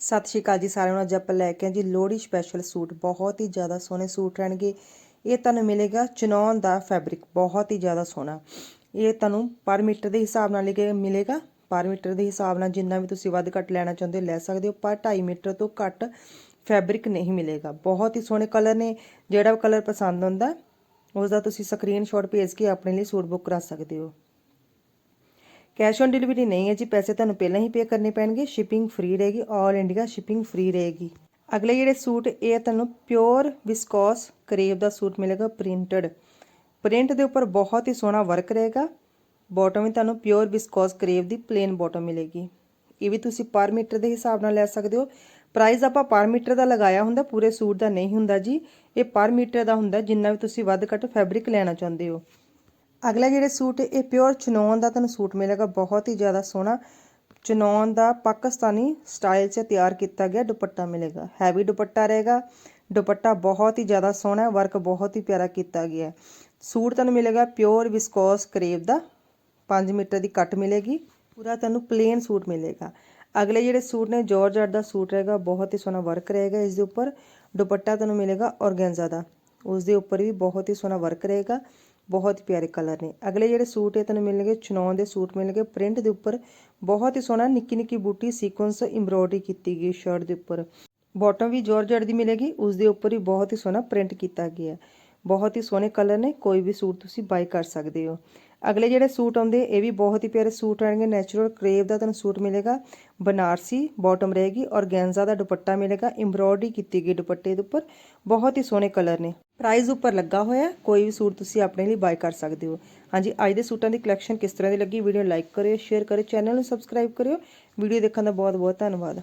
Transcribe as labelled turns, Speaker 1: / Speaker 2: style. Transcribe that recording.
Speaker 1: ਸਤਿ ਸ਼੍ਰੀ ਅਕਾਲ ਜੀ ਸਾਰਿਆਂ ਨੂੰ। ਅੱਜ ਆਪਾਂ ਲੈ ਕੇ ਆ ਜੀ ਲੋਹੜੀ ਸਪੈਸ਼ਲ ਸੂਟ। ਬਹੁਤ ਹੀ ਜ਼ਿਆਦਾ ਸੋਹਣੇ ਸੂਟ ਰਹਿਣਗੇ। ਇਹ ਤੁਹਾਨੂੰ ਮਿਲੇਗਾ ਚਨੌਨ ਦਾ ਫੈਬਰਿਕ ਬਹੁਤ ਹੀ ਜ਼ਿਆਦਾ ਸੋਹਣਾ। ਇਹ ਤੁਹਾਨੂੰ ਪਰ ਮੀਟਰ ਦੇ ਹਿਸਾਬ ਨਾਲ ਲਿਖੇ ਮਿਲੇਗਾ। ਪਰ ਮੀਟਰ ਦੇ ਹਿਸਾਬ ਨਾਲ ਜਿੰਨਾ ਵੀ ਤੁਸੀਂ ਵੱਧ ਘੱਟ ਲੈਣਾ ਚਾਹੁੰਦੇ ਹੋ, ਲੈ ਸਕਦੇ ਹੋ। ਪਰ 2.5 ਮੀਟਰ ਤੋਂ ਘੱਟ ਫੈਬਰਿਕ ਨਹੀਂ ਮਿਲੇਗਾ। ਬਹੁਤ ਹੀ ਸੋਹਣੇ ਕਲਰ ਨੇ। ਜਿਹੜਾ ਕਲਰ ਪਸੰਦ ਹੁੰਦਾ ਉਸ ਦਾ ਤੁਸੀਂ ਸਕਰੀਨਸ਼ਾਟ ਭੇਜ ਕੇ ਆਪਣੇ ਲਈ ਸੂਟ ਬੁੱਕ ਕਰਾ ਸਕਦੇ ਹੋ। ਕੈਸ਼ ਔਨ ਡਿਲੀਵਰੀ ਨਹੀਂ ਹੈ ਜੀ, ਪੈਸੇ ਤੁਹਾਨੂੰ ਪਹਿਲਾਂ ਹੀ ਪੇ ਕਰਨੇ ਪੈਣਗੇ ਸ਼ਿਪਿੰਗ ਫ੍ਰੀ ਰਹੇਗੀ ਆਲ ਇੰਡੀਆ ਸ਼ਿਪਿੰਗ ਫ੍ਰੀ ਰਹੇਗੀ। ਅਗਲੇ ਜਿਹੜੇ ਸੂਟ, ਇਹ ਤੁਹਾਨੂੰ ਪਿਓਰ ਵਿਸਕੋਸ ਕਰੇਵ ਦਾ ਸੂਟ ਮਿਲੇਗਾ ਪ੍ਰਿੰਟਡ ਪ੍ਰਿੰਟ ਦੇ ਉੱਪਰ ਬਹੁਤ ਹੀ ਸੋਹਣਾ ਵਰਕ ਰਹੇਗਾ। ਬਾਟਮ ਵੀ ਤੁਹਾਨੂੰ ਪਿਓਰ ਵਿਸਕੋਸ ਕਰੇਵ ਦੀ ਪਲੇਨ ਬਾਟਮ ਮਿਲੇਗੀ। ਇਹ ਵੀ ਤੁਸੀਂ ਪਰ ਮੀਟਰ ਦੇ ਹਿਸਾਬ ਨਾਲ ਲੈ ਸਕਦੇ ਹੋ। ਪ੍ਰਾਈਸ ਆਪਾਂ ਪਰ ਮੀਟਰ ਦਾ ਲਗਾਇਆ ਹੁੰਦਾ, ਪੂਰੇ ਸੂਟ ਦਾ ਨਹੀਂ ਹੁੰਦਾ ਜੀ। ਇਹ ਪਰ ਮੀਟਰ ਦਾ ਹੁੰਦਾ, ਜਿੰਨਾ ਵੀ ਤੁਸੀਂ ਵੱਧ ਘੱਟ ਫੈਬਰਿਕ ਲੈਣਾ ਚਾਹੁੰਦੇ ਹੋ। ਅਗਲਾ ਜਿਹੜੇ ਸੂਟ ਇਹ ਪਿਓਰ ਚਨੌਨ ਦਾ ਤੁਹਾਨੂੰ ਸੂਟ ਮਿਲੇਗਾ, ਬਹੁਤ ਹੀ ਜ਼ਿਆਦਾ ਸੋਹਣਾ। ਚਨੌਨ ਦਾ ਪਾਕਿਸਤਾਨੀ ਸਟਾਈਲ 'ਚ ਤਿਆਰ ਕੀਤਾ ਗਿਆ ਦੁਪੱਟਾ ਮਿਲੇਗਾ। ਹੈਵੀ ਦੁਪੱਟਾ ਰਹੇਗਾ। ਦੁਪੱਟਾ ਬਹੁਤ ਹੀ ਜ਼ਿਆਦਾ ਸੋਹਣਾ ਹੈ ਵਰਕ ਬਹੁਤ ਹੀ ਪਿਆਰਾ ਕੀਤਾ ਗਿਆ ਹੈ। ਸੂਟ ਤੁਹਾਨੂੰ ਮਿਲੇਗਾ ਪਿਓਰ ਵਿਸਕੋਸ ਕਰੇਵ ਦਾ। 5 ਮੀਟਰ ਦੀ ਕੱਟ ਮਿਲੇਗੀ। ਪੂਰਾ ਤੁਹਾਨੂੰ ਪਲੇਨ ਸੂਟ ਮਿਲੇਗਾ। ਅਗਲੇ ਜਿਹੜੇ ਸੂਟ ਨੇ ਜਾਰਜਟ ਦਾ ਸੂਟ ਰਹੇਗਾ, ਬਹੁਤ ਹੀ ਸੋਹਣਾ ਵਰਕ ਰਹੇਗਾ ਇਸ ਦੇ ਉੱਪਰ। ਦੁਪੱਟਾ ਤੁਹਾਨੂੰ ਮਿਲੇਗਾ ਔਰਗੈਂਜ਼ਾ ਦਾ। ਉਸ ਦੇ ਉੱਪਰ ਵੀ ਬਹੁਤ ਹੀ ਸੋਹਣਾ ਵਰਕ ਰਹੇਗਾ। ਬਹੁਤ ਹੀ ਪਿਆਰੇ ਕਲਰ ਨੇ। ਅਗਲੇ ਜਿਹੜੇ ਸੂਟ ਇਹ ਤੁਹਾਨੂੰ ਮਿਲਣਗੇ ਚਨੌਨ ਦੇ ਸੂਟ ਮਿਲਣਗੇ। ਪ੍ਰਿੰਟ ਦੇ ਉੱਪਰ ਬਹੁਤ ਹੀ ਸੋਹਣਾ ਨਿੱਕੀ ਨਿੱਕੀ ਬੂਟੀ ਸੀਕੁਐਂਸ ਐਮਬ੍ਰੋਇਡਰੀ ਕੀਤੀ ਗਈ ਸ਼ਰਟ ਦੇ ਉੱਪਰ। ਬਾਟਮ ਵੀ ਜਾਰਜਟ ਦੀ ਮਿਲੇਗੀ, ਉਸ ਦੇ ਉੱਪਰ ਹੀ ਬਹੁਤ ਹੀ ਸੋਹਣਾ ਪ੍ਰਿੰਟ ਕੀਤਾ ਗਿਆ। ਬਹੁਤ ਹੀ ਸੋਹਣੇ ਕਲਰ ਨੇ, ਕੋਈ ਵੀ ਸੂਟ ਤੁਸੀਂ ਬਾਈ ਕਰ ਸਕਦੇ ਹੋ। ਅਗਲੇ ਜਿਹੜੇ ਸੂਟ ਆਉਂਦੇ, ਇਹ ਵੀ ਬਹੁਤ ਹੀ ਪਿਆਰੇ ਸੂਟ ਰਹਿਣਗੇ ਨੈਚੁਰਲ ਕਰੇਵ ਦਾ ਤੁਹਾਨੂੰ ਸੂਟ ਮਿਲੇਗਾ, ਬਨਾਰਸੀ ਬਾਟਮ ਰਹੇਗੀ, ਔਰ ਗੈਂਜ਼ਾ ਦਾ ਦੁਪੱਟਾ ਮਿਲੇਗਾ ਐਮਬ੍ਰੋਇਡਰੀ ਕੀਤੀ ਗਈ ਦੁਪੱਟੇ ਦੇ ਉੱਪਰ। ਬਹੁਤ ਹੀ ਸੋਹਣੇ ਕਲਰ ਨੇ। ਪ੍ਰਾਈਸ ਉੱਪਰ ਲੱਗਾ ਹੋਇਆ, ਕੋਈ ਵੀ ਸੂਟ ਤੁਸੀਂ ਆਪਣੇ ਲਈ ਬਾਈ ਕਰ ਸਕਦੇ ਹੋ। ਹਾਂਜੀ, ਅੱਜ ਦੇ ਸੂਟਾਂ ਦੀ ਕਲੈਕਸ਼ਨ ਕਿਸ ਤਰ੍ਹਾਂ ਦੀ ਲੱਗੀ, ਵੀਡੀਓ ਲਾਈਕ ਕਰਿਓ ਸ਼ੇਅਰ ਕਰਿਓ ਚੈਨਲ ਨੂੰ ਸਬਸਕ੍ਰਾਈਬ ਕਰਿਓ। ਵੀਡੀਓ ਦੇਖਣ ਦਾ ਬਹੁਤ ਬਹੁਤ ਧੰਨਵਾਦ।